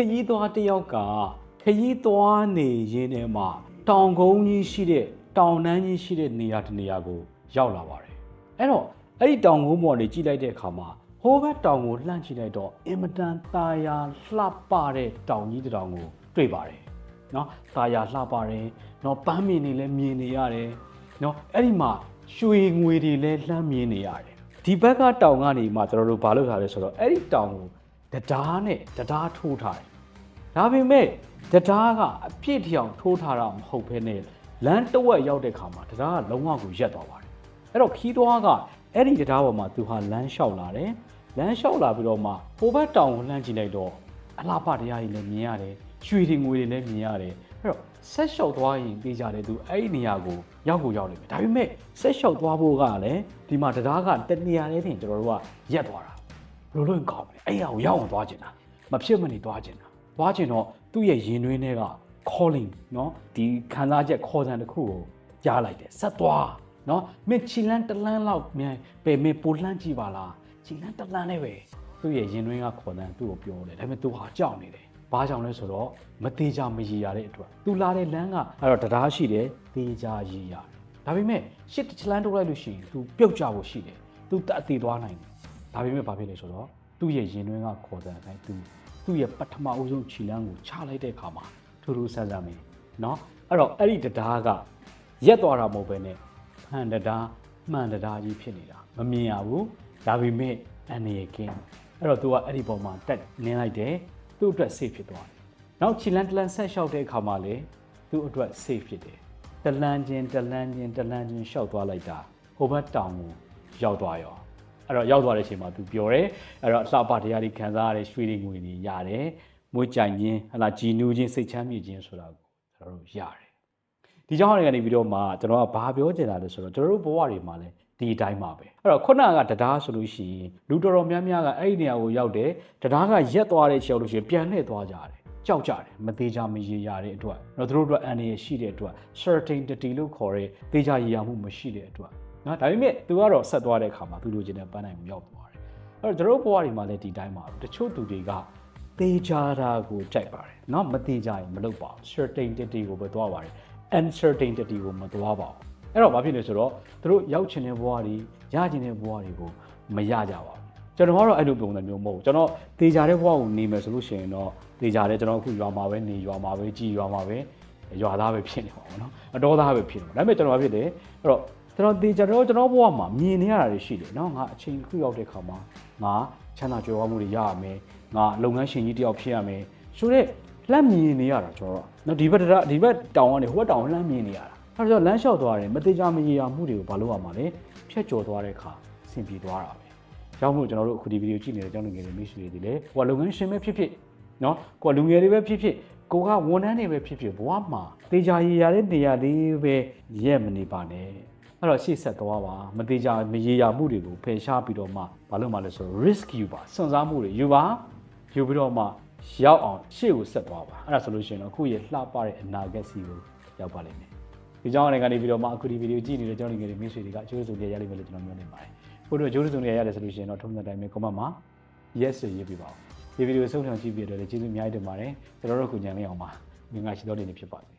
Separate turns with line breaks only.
ခရီးသွားတစ်ယောက်ကခရီးသွားနေရင်းထဲမှာတောင်ကုန်းကြီးရှိတဲ့တောင်တန်းကြီးရှိတဲ့နေရာတစ်နေရာကိုရောက်လာပါတယ်အဲ့တော့အဲ့ဒီတောင်ကုန်းပေါ်နေကြည့်လိုက်တဲ့အခါမှာဟိုဘက်တောင်ကိုလှမ်းကြည့်လိုက်တော့အင်မတန်ตาယာလှပတဲ့တောင်ကြီးတစ်တောင်ကိုတွေ့ပါတယ်နော်ตาယာလှပါတယ်နော်ပန်းမြင်နေလဲမြင်နေရတယ်နော်အဲ့ဒီမှာရွှေငွေတွေလဲလှမ်းမြင်နေရတယ်ဒီဘက်ကတောင်ကနေမှကျွန်တော်တို့ဘာလုပ်ထားလဲဆိုတော့အဲ့ဒီတောင်ကို တရားနဲ့တရားထိုးထားတယ်ဒါပေမဲ့တရားကအပြည့်ထျောင်ထိုးထားတာမဟုတ်ဘဲနဲ့လမ်းတစ်ဝက်ရောက်တဲ့ခါမှာတရားကလုံးဝကိုရက်သွားပါတယ်အဲ့တော့ခီးသွားကအဲ့ဒီတရားပေါ်မှာသူဟာလမ်းလျှောက်လာတယ်လမ်းလျှောက်လာပြီးတော့မှဟိုဘက်တောင်ကိုလှမ်းကြည့်လိုက်တော့အလားပတရားကြီးလည်းမြင်ရတယ်ရွှေတွေငွေတွေလည်းမြင်ရတယ်အဲ့တော့ဆက်လျှောက်သွားရင်ပြေးကြတယ်သူအဲ့ဒီနေရာကိုရောက်ကိုရောက်နေမယ်ဒါပေမဲ့ဆက်လျှောက်သွားဖို့ကလည်းဒီမှာတရားကတနေရာလေးတင်ကျွန်တော်တို့ကရက်သွားတာဘယ် လိုလုပ်ရင်ကောင်းမလဲအဲ့ရကိုရောက်အောင်သွားကျင်တာမဖြစ်မနေသွားကျင်တာသွားကျင်တော့သူ့ရဲ့ရင်တွင်းထဲက calling เนาะဒီခံစားချက်ခေါ်စံတစ်ခုကိုကြားလိုက်တယ်ဆက်သွားเนาะမင်းချီလန်းတလန်းလောက်မြန်ပဲမင်းပိုလှမ်းကြည့်ပါလားချီလန်းတလန်းနဲ့ပဲသူ့ရဲ့ရင်တွင်းကခေါ်စံသူ့ကိုပြောတယ်ဒါပေမဲ့သူဟာကြောက်နေတယ်ဘာကြောင့်လဲဆိုတော့မသေးကြမရည်ရတဲ့အတွက်သူလာတဲ့လမ်းကအဲ့တော့တရားရှိတယ်သေးကြရည်ရတယ်ဒါပေမဲ့ရှစ်ချလန်းတိုးလိုက်လို့ရှိရင် तू ပြုတ်ကြဖို့ရှိတယ် तू တအသေးသွားနိုင်တယ် ဒါပေမဲ့ဘာဖြစ်လဲဆိုတော့သူ့ရဲ့ရင်တွင်းကခေါ်တဲ့အတိုင်းသူသူ့ရဲ့ပထမအဦးဆုံးခြေလမ်းကိုချလိုက်တဲ့အခါမှာထူးထူးဆန်းဆန်းပဲเนาะအဲ့တော့အဲ့ဒီတရားကရက်သွားတာမဟုတ်ပဲနဲ့မှန်တရားမှန်တရားကြီးဖြစ်နေတာမမြင်ရဘူးဒါပေမဲ့အနေရကင်းအဲ့တော့ तू ကအဲ့ဒီပုံမှာတက်နင်းလိုက်တယ်သူ့အတွက် safe ဖြစ်သွားတယ်နောက်ခြေလမ်းတလန်ဆက်လျှောက်တဲ့အခါမှာလေသူ့အတွက် safe ဖြစ်တယ်တလန်ချင်းတလန်ချင်းတလန်ချင်းလျှောက်သွားလိုက်တာဟိုဘက်တောင်ကိုရောက်သွားရော အဲ့တော့ရောက်သွားတဲ့အချိန်မှာသူပြောတယ်အဲ့တော့အလှပတရားတွေခံစားရတဲ့ရွှေတွေငွေတွေရတယ်မွေးကြိုင်ခြင်းဟလာကြည်နူးခြင်းစိတ်ချမ်းမြေ့ခြင်းဆိုတာကိုကျွန်တော်တို့ရတယ်ဒီကြောင့်တွေကနေပြီးတော့မှကျွန်တော်ကဘာပြောချင်တာလဲဆိုတော့ကျွန်တော်တို့ဘဝတွေမှာလည်းဒီအတိုင်းပါပဲအဲ့တော့ခုနကတရားဆိုလို့ရှိရင်လူတော်တော်များများကအဲ့ဒီနေရာကိုရောက်တယ်တရားကရက်သွားတဲ့ချိန်လို့ရှိရင်ပြန်လှည့်သွားကြတယ်ကြောက်ကြတယ်မသေးကြမရေရတဲ့အတွက်တော့သူတို့အတွက်အန္တရာယ်ရှိတဲ့အတွက် certainty လို့ခေါ်တဲ့သေချာရေရာမှုမရှိတဲ့အတွက် နော်ဒါပေမဲ့ तू ကတော့ဆက်သွားတဲ့အခါမှာ तू လိုချင်တဲ့ပန်းနိုင်ကိုရောက်သွားတယ်အဲ့တော့ကျွန်တော်ဘဝတွေမှာလည်းဒီတိုင်းပါပဲတချို့သူတွေကသေချာတာကိုကြိုက်ပါတယ်နော်မသေချာရင်မလုပ်ပါဘူး certainty ကိုပဲသွားပါတယ် uncertainty ကိုမသွားပါဘူးအဲ့တော့ဘာဖြစ်လဲဆိုတော့သူတို့ရောက်ချင်တဲ့ဘဝတွေရချင်တဲ့ဘဝတွေကိုမရကြပါဘူးကျွန်တော်ကတော့အဲ့လိုပုံစံမျိုးမဟုတ်ဘူးကျွန်တော်သေချာတဲ့ဘဝကိုနေမယ်ဆိုလို့ရှိရင်တော့သေချာတဲ့ကျွန်တော်အခုရွာမှာပဲနေရွာမှာပဲကြည်ရွာမှာပဲရွာသားပဲဖြစ်နေပါဘူးเนาะအတော်သားပဲဖြစ်နေပါဒါပေမဲ့ကျွန်တော်ဘာဖြစ်လဲအဲ့တော့ ကျွန်တော်ဒီကျွန်တော်ကျွန်တော်ဘဝမှာမြင်နေရတာတွေရှိတယ်เนาะငါအချိန်တစ်ခုရောက်တဲ့ခါမှာငါချမ်းသာကြွယ်ဝမှုတွေရရမယ်ငါလုပ်ငန်းရှင်ကြီးတစ်ယောက်ဖြစ်ရမယ်ဆိုတော့လှမ်းမြင်နေရတာကျွန်တော်เนาะဒီဘက်တရဒီဘက်တောင်ကနေဟိုဘက်တောင်လှမ်းမြင်နေရတာအဲဒါဆိုလမ်းလျှောက်သွားတယ်မသေးကြမရေရမှုတွေကိုဘာလို့ရမှာလဲဖြတ်ကျော်သွားတဲ့ခါဆင်ပြေသွားတာပဲကြောင့်မို့ကျွန်တော်တို့အခုဒီဗီဒီယိုကြည့်နေတဲ့ကျောင်းလူငယ်တွေမိတ်ဆွေတွေလည်းကိုကလုပ်ငန်းရှင်ပဲဖြစ်ဖြစ်เนาะကိုကလူငယ်တွေပဲဖြစ်ဖြစ်ကိုကဝန်ထမ်းတွေပဲဖြစ်ဖြစ်ဘဝမှာတေချာရည်ရတဲ့နေရာလေးပဲရက်မနေပါနဲ့ အဲ့တော့ရှေ့ဆက်သွားပါမသေးကြမရေရာမှုတွေကိုဖယ်ရှားပြီးတော့မှဘာလို့မှလဲဆိုတော့ risk ယူပါစွန့်စားမှုတွေယူပါယူပြီးတော့မှရောက်အောင်ရှေ့ကိုဆက်သွားပါအဲ့ဒါဆိုလို့ရှိရင်တော့အခုရဲ့လှပတဲ့အနာဂတ်စီကိုရောက်ပါလိမ့်မယ်ဒီကြောင့်အနေကနေပြီးတော့မှအခုဒီဗီဒီယိုကြည့်နေတဲ့ကျောင်းလူငယ်တွေမိတ်ဆွေတွေကအကျိုးစုံတွေရလိမ့်မယ်လို့ကျွန်တော်မျှော်လင့်ပါတယ်ဘုတို့အကျိုးစုံတွေရတယ်ဆိုလို့ရှိရင်တော့ထုံးစံတိုင်းပဲ comment မှာ yes ဆိုရေးပြပါဦးဒီဗီဒီယိုဆုံးဖြတ်ကြည့်ပြီးတော့လည်းကျေးဇူးအများကြီးတင်ပါတယ်ကျွန်တော်တို့ခုညံလေးအောင်ပါငင်္ဂါရှိတော်နေဖြစ်ပါတယ်